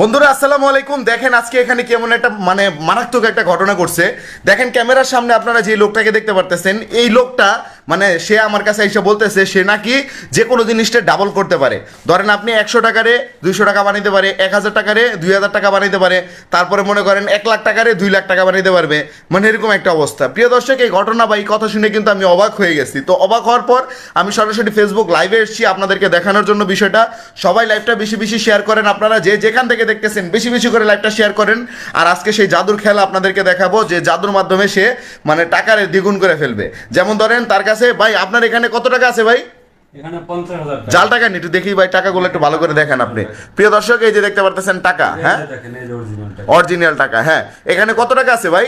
বন্ধুরা, আসসালামু আলাইকুম। দেখেন আজকে এখানে কেমন একটা মানে মারাত্মক একটা ঘটনা ঘটছে। দেখেন, ক্যামেরার সামনে আপনারা যে লোকটাকে দেখতে পারতেছেন, এই লোকটা মানে সে আমার কাছে এসে বলতেছে, সে নাকি যে কোনো জিনিসটা ডাবল করতে পারে। ধরেন আপনি একশো টাকারে দুইশো টাকা বানাইতে পারে, এক হাজার টাকারে দুই হাজার টাকা বানাইতে পারে, তারপরে মনে করেন এক লাখ টাকারে দুই লাখ টাকা বানাইতে পারবে। মানে এরকম একটা অবস্থা। প্রিয় দর্শক, এই ঘটনা বা এই কথা শুনে কিন্তু আমি অবাক হয়ে গেছি। তো অবাক হওয়ার পর আমি সরাসরি ফেসবুক লাইভে এসেছি আপনাদেরকে দেখানোর জন্য বিষয়টা। সবাই লাইভটা বেশি বেশি শেয়ার করেন আপনারা, যে যেখান থেকে দেখতেছেন বেশি বেশি করে লাইভটা শেয়ার করেন। আর আজকে সেই জাদুর খেলা আপনাদেরকে দেখাবো, যে জাদুর মাধ্যমে সে মানে টাকার দ্বিগুণ করে ফেলবে। যেমন ধরেন তার কাছে ভাই আপনার এখানে কত টাকা আছে ভাই। জাল টাকা নি একটু দেখি ভাই টাকাগুলো একটু ভালো করে দেখেন আপনি। প্রিয় দর্শক এই যে দেখতে পারতেছেন টাকা হ্যাঁ। অরিজিনাল টাকা। হ্যাঁ। এখানে কত টাকা আছে ভাই।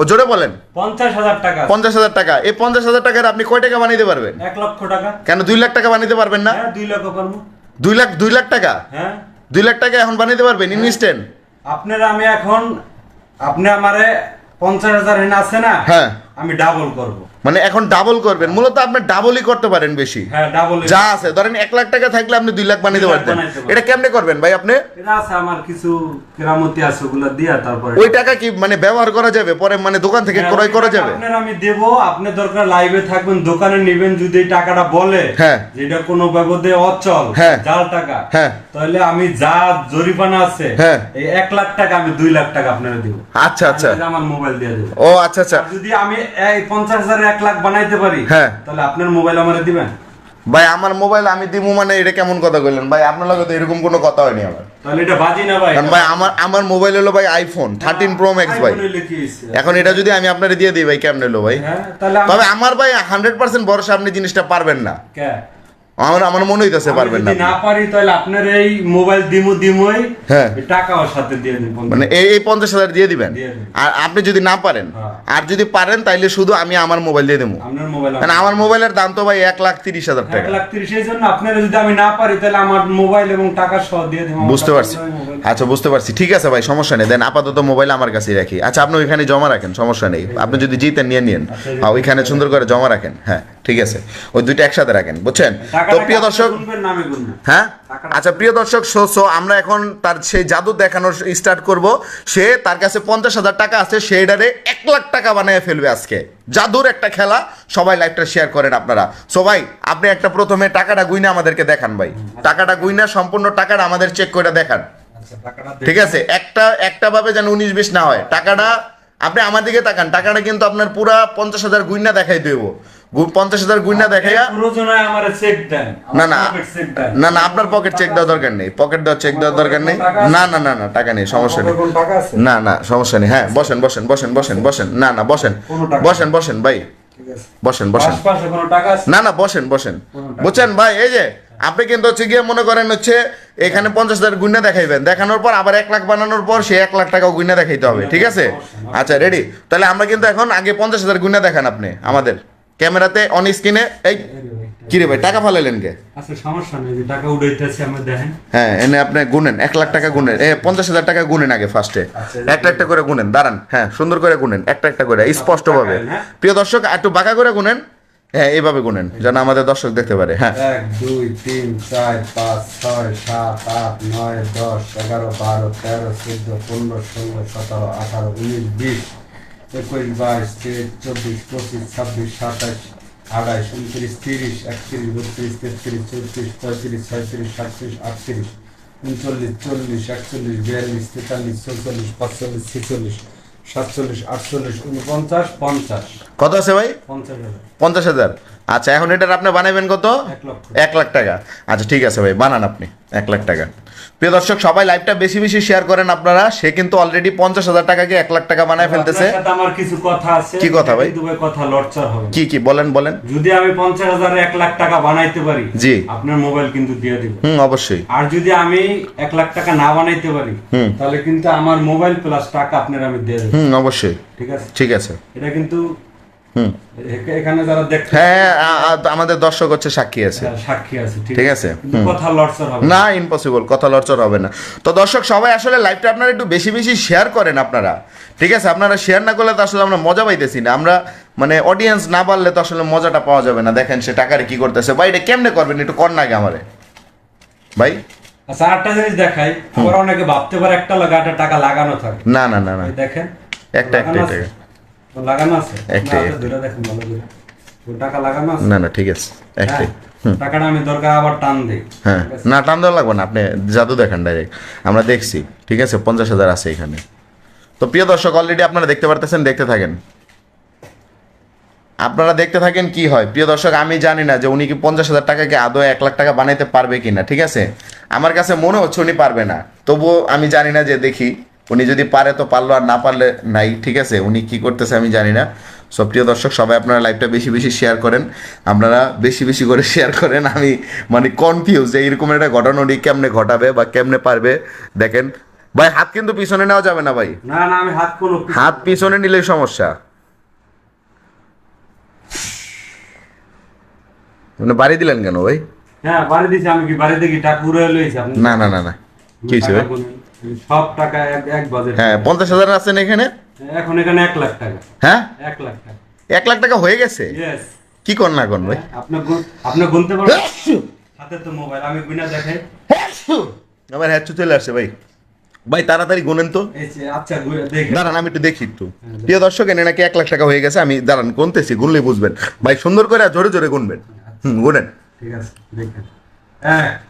ও জোরে বলেন। পঞ্চাশ হাজার টাকা। পঞ্চাশ হাজার টাকা। এই পঞ্চাশ হাজার টাকার আপনি কয় টাকা বানাইতে পারবেন? এক লক্ষ টাকা। কেন দুই লাখ টাকা বানাইতে পারবেন না? হ্যাঁ দুই পারব দুই লাখ দুই লাখ টাকা? হ্যাঁ। দুই লাখ টাকা এখন বানাইতে পারবেন ইনস্ট্যান্ট আপনার আমি এখন আপনি আমারে পঞ্চাশ হাজার আছে না? হ্যাঁ। আমি ডাবল করব। মানে এখন ডাবল করবেন। মূলত আপনি ডাবলই করতে পারেন বেশি। হ্যাঁ যা আছে ধরেন এক লাখ টাকা থাকলে আপনি দুই লাখ দুই পারতেন। এটা কেমনে করবেন ভাই আপনি? আমার কিছু কেরামতি আছে ওগুলো দিয়া তারপরে ওই টাকা কি মানে ব্যবহার করা যাবে? পরে মানে দোকান থেকে ক্রয় করা যাবে? আপনার আমি দেব আপনি দরকার লাইভে থাকবেন দোকানে নেবেন যদি এই টাকাটা বলে হ্যাঁ। যেটা কোনো বাবদে অচল হ্যাঁ। জাল টাকা হ্যাঁ। তাহলে আমি যা জরিমানা আছে হ্যাঁ। এই এক লাখ টাকা আমি দুই লাখ টাকা আপনারা দিব। আচ্ছা আচ্ছা। আমার মোবাইল দিয়ে দেবো। ও আচ্ছা আচ্ছা। যদি আমি এই পঞ্চাশ হাজার এক লাখ বানাইতে পারি হ্যাঁ। তাহলে আপনার মোবাইল আমার দিবেন? ভাই আমার মোবাইল আমি দিমু মানে এটা কেমন কথা কইলেন? ভাই আপনার লগে তো এরকম কোনো কথা হয়নি আমার। তাহলে এটা বাজি না ভাই? কারণ ভাই আমার আমার মোবাইল হলো ভাই আইফোন থার্টিন প্রো ম্যাক্স ভাই। এখন এটা যদি আমি আপনারে দিয়ে দিই ভাই কেমন হলো ভাই? হ্যাঁ তবে আমার ভাই হান্ড্রেড পার্সেন্ট ভরসা আপনি জিনিসটা পারবেন না। কে? আমার আমার মনে হইতেছে পারবেন না না পারি তাহলে আপনার এই মোবাইল দিমু দিমুই হ্যাঁ। টাকা টাকাও সাথে দিয়ে দিব মানে এই এই পঞ্চাশ হাজার দিয়ে দিবেন আর আপনি যদি না পারেন হ্যাঁ। আর যদি পারেন তাইলে শুধু আমি আমার মোবাইল দিয়ে দেবো আপনার মোবাইল মানে আমার মোবাইলের দাম তো ভাই এক লাখ তিরিশ হাজার এক টাকা লাখ তিরিশ এই জন্য আপনার যদি আমি না পারি তাহলে আমার মোবাইল এবং টাকা সহ দিয়ে দেবো বুঝতে পারছি। আচ্ছা বুঝতে পারছি। ঠিক আছে ভাই সমস্যা নেই। দেন আপাতত মোবাইল আমার কাছেই রাখি। আচ্ছা আপনি ওইখানে জমা রাখেন সমস্যা নেই। আপনি যদি জিতেন নিয়ে নিন আচ্ছা, হ্যাঁ ওইখানে সুন্দর করে জমা রাখেন। হ্যাঁ ঠিক আছে। ওই দুইটা একসাথে রাখেন বুঝছেন? তো প্রিয় দর্শক? হ্যাঁ? আচ্ছা প্রিয় দর্শক সো সো আমরা এখন তার সেই জাদু দেখানোর স্টার্ট করব। সে তার কাছে পঞ্চাশ হাজার টাকা আছে সেইটারে এক লাখ টাকা বানিয়ে ফেলবে আজকে। জাদুর একটা খেলা সবাই লাইভটা শেয়ার করেন আপনারা। সো ভাই আপনি একটা প্রথমে টাকাটা গুইনা আমাদেরকে দেখান ভাই। টাকাটা গুইনা সম্পূর্ণ টাকাটা আমাদের চেক করে দেখান। আচ্ছা, ঠিক আছে একটা একটা ভাবে যেন উনিশ বিশ না হয়। টাকাটা আপনি আমার দিকে তাকান টাকাটা কিন্তু আপনার পুরা পঞ্চাশ হাজার গুইনা দেখাই দেবো। পঞ্চাশ হাজার গুইনা দেখাইয়া না না না না আপনার পকেট চেক দেওয়ার দরকার নেই। পকেট দেওয়ার চেক দেওয়ার দরকার নেই। না না না না টাকা নেই সমস্যা নেই। না না সমস্যা নেই। হ্যাঁ বসেন বসেন বসেন বসেন বসেন। না না বসেন। বসেন বসেন ভাই। বসেন বসেন। না না বসেন বসেন। বুঝছেন ভাই? এই যে আপনি কিন্তু হচ্ছে গিয়ে মনে করেন হচ্ছে এখানে পঞ্চাশ হাজার গুণা দেখাইবেন। দেখানোর পর আবার এক লাখ বানানোর পর সে এক লাখ টাকা গুণা দেখাইতে হবে ঠিক আছে? আচ্ছা রেডি তাহলে আমরা কিন্তু এখন আগে পঞ্চাশ হাজার গুণা দেখান আপনি আমাদের। ক্যামেরাতে অন স্ক্রিনে এই। কি রে ভাই টাকা ফালাইলেন কে? আচ্ছা সমস্যা নেই টাকা উঠাইতেছি আমি দেখেন। হ্যাঁ এনে আপনি গুনেন এক লাখ টাকা গুনেন। এ পঞ্চাশ হাজার টাকা গুনেন আগে ফার্স্টে আচ্ছা, একটা একটা করে গুনেন দাঁড়ান হ্যাঁ সুন্দর করে গুনেন একটা একটা করে স্পষ্ট ভাবে হ্যাঁ। প্রিয় দর্শক একটু বাঁকা করে গুনেন। হ্যাঁ এইভাবে গুনেন যেন আমাদের দর্শক দেখতে পারে হ্যাঁ। এক দুই তিন চার পাঁচ ছয় সাত আট নয় দশ এগারো বারো তেরো চোদ্দ পনেরো ষোলো সতেরো আঠারো উনিশ বিশ একুশ বাইশ তেইশ চব্বিশ পঁচিশ ছাব্বিশ সাতাশ আঠাইশ উনত্রিশ তিরিশ একত্রিশ বত্রিশ তেত্রিশ চৌত্রিশ পঁয়ত্রিশ ছয়ত্রিশ সাতত্রিশ আটত্রিশ উনচল্লিশ চল্লিশ একচল্লিশ বিয়াল্লিশ তেতাল্লিশ চৌচল্লিশ পাঁচচল্লিশ ছেচল্লিশ সাতচল্লিশ আটচল্লিশ উনপঞ্চাশ পঞ্চাশ। কত আছে ভাই? পঞ্চাশ হাজার। পঞ্চাশ হাজার। আচ্ছা এখন এটার আপনি বানাবেন কত? এক লাখ টাকা। আচ্ছা ঠিক আছে ভাই বানান আপনি। এক লাখ টাকা। প্রিয় দর্শক সবাই লাইভটা বেশি বেশি শেয়ার করেন আপনারা। সে কিন্তু অলরেডি পঞ্চাশ হাজার টাকাকে এক লাখ টাকা বানায় ফেলতেছে। আমার কিছু কথা আছে। কি কথা ভাই? কথা হবে। কি কি? বলেন বলেন। যদি আমি পঞ্চাশ হাজার এক লাখ টাকা বানাইতে পারি জি। আপনার মোবাইল কিন্তু দিয়ে দিব। হুম অবশ্যই। আর যদি আমি এক লাখ টাকা না বানাইতে পারি হুম। তাহলে কিন্তু আমার মোবাইল প্লাস টাকা আপনার আমি দিয়ে দেবো। হুম অবশ্যই। ঠিক আছে? ঠিক আছে। এটা কিন্তু এখানে যারা দেখতে হ্যাঁ আমাদের দর্শক হচ্ছে সাক্ষী আছে। হ্যাঁ, সাক্ষী আছে ঠিক আছে, কথা লড়চড় হবে না। ইম্পসিবল কথা লড়চড় হবে না। তো দর্শক সবাই আসলে লাইভটা আপনারা একটু বেশি বেশি শেয়ার করেন আপনারা। ঠিক আছে? আপনারা শেয়ার না করলে তো আসলে আমরা মজা পাইতেছি না। আমরা মানে অডিয়েন্স না বাড়লে তো আসলে মজাটা পাওয়া যাবে না। দেখেন সে টাকারে কি করতেছে। ভাই এটা কেমনে করবেন? একটু কর না আগে আমারে। ভাই? আচ্ছা আরেকটা জিনিস দেখাই। আবার অনেকে ভাবতে পারে একটা লাগা একটা টাকা লাগানো থাকে। না না না না। দেখেন। একটা একটা? ও লাগানো আছে? একটাই। না, দেখেন ভালো করে। টাকা লাগানো আছে? না না ঠিক আছে। একটাই হ্যাঁ, টাকাটা আমি দরকার আবার টান দিই। হ্যাঁ। না টান দেওয়া লাগবে না আপনি জাদু দেখান ডাইরেক্ট আমরা দেখছি ঠিক আছে? পঞ্চাশ হাজার আছে এখানে। তো প্রিয় দর্শক অলরেডি আপনারা দেখতে পারতেছেন দেখতে থাকেন। আপনারা দেখতে থাকেন কি হয়? প্রিয় দর্শক আমি জানি না যে উনি কি পঞ্চাশ হাজার টাকাকে আদৌ এক লাখ টাকা বানাইতে পারবে কিনা ঠিক আছে? আমার কাছে মনে হচ্ছে উনি পারবে না। তবুও আমি জানি না যে দেখি। উনি যদি পারে তো পারল আর না পারলে নাই ঠিক আছে? উনি কি করতেছে আমি জানি না। সব প্রিয় দর্শক সবাই আপনারা লাইভটা বেশি বেশি শেয়ার করেন। আপনারা বেশি বেশি করে শেয়ার করেন। আমি মানে কনফিউজ যে এরকম একটা ঘটনা উনি কেমনে ঘটাবে বা কেমনে পারবে দেখেন। ভাই হাত কিন্তু পিছনে নেওয়া যাবে না ভাই। না না আমি হাত কোনো হাত পিছনে নিলেই সমস্যা। মানে বাড়ি দিলেন কেন ভাই? হ্যাঁ বাড়ি দিছি আমি কি বাড়ি দেখি টাকা উড়ে লইছি আপনি? না না না না। কি হয়েছে ভাই। সব টাকা এক এক বাজেট হ্যাঁ পঞ্চাশ হাজার আছেন এখানে? এখন এখানে এক লাখ টাকা। হ্যাঁ? এক লাখ টাকা। এক লাখ টাকা হয়ে গেছে? কি কর না কোন ভাই আপনি গুন- আপনি গুনতে পারবেন? হাতে তো মোবাইল আমি গুনা দেখাই আমার হ্যাঁ চলে আসছে ভাই। ভাই তাড়াতাড়ি গুনেন তো। আচ্ছা দাঁড়ান আমি একটু দেখি একটু। প্রিয় দর্শক এনে নাকি এক লাখ টাকা হয়ে গেছে আমি দাঁড়ান গুনতেছি গুনলেই বুঝবেন। ভাই সুন্দর করে আর জোরে জোরে গুনবেন। হুম গুনেন। ঠিক আছে দেখেন। এক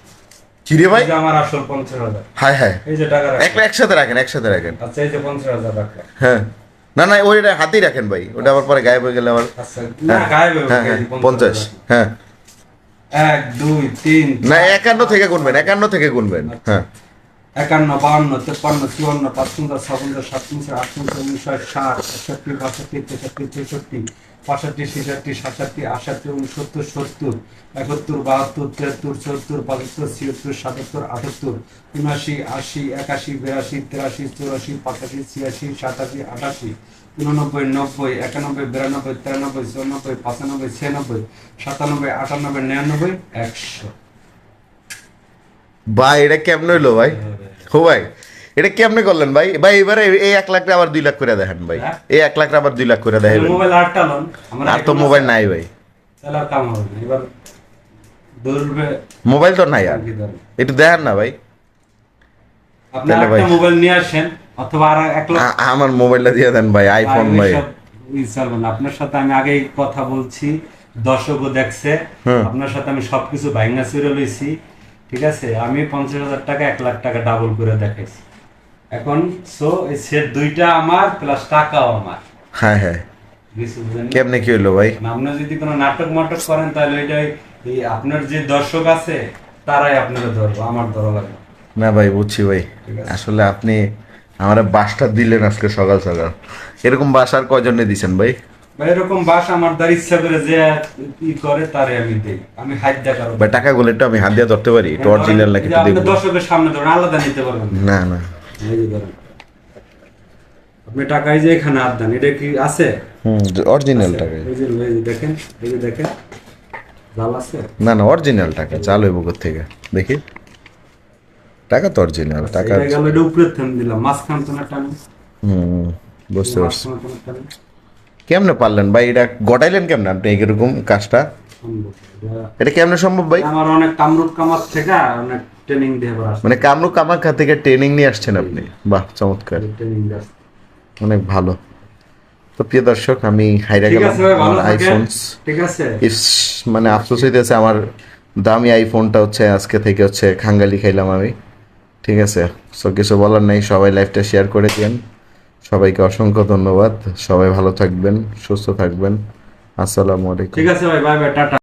চিরে ভাই? আমার আসল পঞ্চাশ হাজার। হায় হায়। এই যে টাকা এক একসাথে রাখেন একসাথে রাখেন। আচ্ছা এই যে পঞ্চাশ হাজার রাখলাম হ্যাঁ। না না ওইটা হাতেই রাখেন ভাই। ওটা আবার পরে গায়েব হয়ে গেলে আবার আচ্ছা হয়ে। হ্যাঁ হ্যাঁ পঞ্চাশ হ্যাঁ। এক দুই তিন না একান্ন থেকে গুনবেন একান্ন থেকে গুনবেন হ্যাঁ। একান্ন বাউন্ন তেপ্পান্ন চুয়ান্ন পাঁচপঞ্চাশ ছাপ্পান্ন সাতপঞ্চাশ আটপঞ্চাশ উনষাট ষাট একষট্টি বাষট্টি তেষট্টি চৌষট্টি পাঁষট্টি ছেষট্টি সাতষট্টি আষট্টি উনসত্তর সত্তর একাত্তর বাহাত্তর তেহাত্তর চুয়াত্তর পঁচাত্তর ছিয়াত্তর সাতাত্তর আটাত্তর উনআশি আশি একাশি বিরাশি তিরাশি চৌরাশি পঁচাশি ছিয়াশি সাতাশি আটাশি উননব্বই নব্বই একানব্বই বিরানব্বই তিরানব্বই চুরানব্বই পঁচানব্বই ছিয়ানব্বই সাতানব্বই আটানব্বই নিরানব্বই একশো। ভাই এটা কেমন হইল ভাই? হো ভাই। এটা কেমনে করলেন ভাই? ভাই এবারে এই এক লাখটা আবার দুই লাখ করে দেখেন ভাই। হ্যাঁ? এই এক লাখটা আবার দুই লাখ করে দেখেন মোবাইল আটটা লোন। আর তো মোবাইল নাই ভাই। তাহলে আর কাম হবে না। এবার মোবাইল তো নাই আর। একটু দেখেন না ভাই। আপনি একটা মোবাইল নিয়ে আসেন অথবা আর এক লাখ আমার মোবাইলটা দিয়ে দেন ভাই আইফোন ভাই। আপনার সাথে আমি আগেই কথা বলছি দর্শকও দেখছে। আপনার সাথে আমি সবকিছু ভাইঙ্গা চুরে লইছি ঠিক আছে? আমি পঞ্চাশ হাজার টাকা এক লাখ টাকা ডাবল করে দেখাইছি। এখন সো এই সেট দুইটা আমার প্লাস টাকাও আমার। হ্যাঁ হ্যাঁ। কেমনে কি হইল ভাই? মানে আপনার যদি কোনো নাটক মাটক করেন তাহলে ওইটাই আপনার যে দর্শক আছে তারাই আপনারা ধরবো আমার ধরা লাগবে। না ভাই বুঝছি ভাই। আসলে আপনি আমার বাসটা দিলেন আজকে সকাল সকাল। এরকম বাসার কয়জনে দিছেন ভাই? বা এরকম বাস আমার দ্বার ইচ্ছা করে যে ই করে তারে আমি দেই। আমি হাত দেখার ভাই টাকাগুলো একটু আমি হাত দিয়ে ধরতে পারি একটু অরিজিনাল নাকি আপনি দর্শকের সামনে ধরেন আলাদা নিতে পারবেন। না। না। আপনি টাকাই যে এখানে এটা কি আছে? হুম অরিজিনাল টাকা এই যে দেখেন এই যে দেখেন জাল আছে? না না অরিজিনাল টাকা চালু হইব থেকে দেখি। টাকা তো অরিজিনাল টাকা এটা গেল এটা উপরে থেম দিলাম মাঝখান তো না টানি। হুম বুঝতে পারছি। কেমনে পারলেন ভাই এটা গটাইলেন কেমনে আপনি এরকম কাজটা? এটা- এটা কেমনে সম্ভব ভাই? আমার অনেক কামরূপ কামার থেকে অনেক ট্রেনিং দিয়ে মানে কামরূপ কামাখ্যা থেকে ট্রেনিং নিয়ে আসছেন আপনি? বাহ চমৎকার। অনেক ভালো। তো প্রিয় দর্শক আমি হাইরা গেলাম আমার আইফোনস ঠিক আছে। মানে আফসোস হইতেছে আমার দামি আইফোনটা হচ্ছে আজকে থেকে হচ্ছে খাঙ্গালি খাইলাম আমি। ঠিক আছে? সো কিছু বলার নেই সবাই লাইফটা শেয়ার করে দিন সবাইকে অসংখ্য ধন্যবাদ। সবাই ভালো থাকবেন সুস্থ থাকবেন। আসসালামু আলাইকুম। ঠিক আছে ভাই বাই বাই টাটা।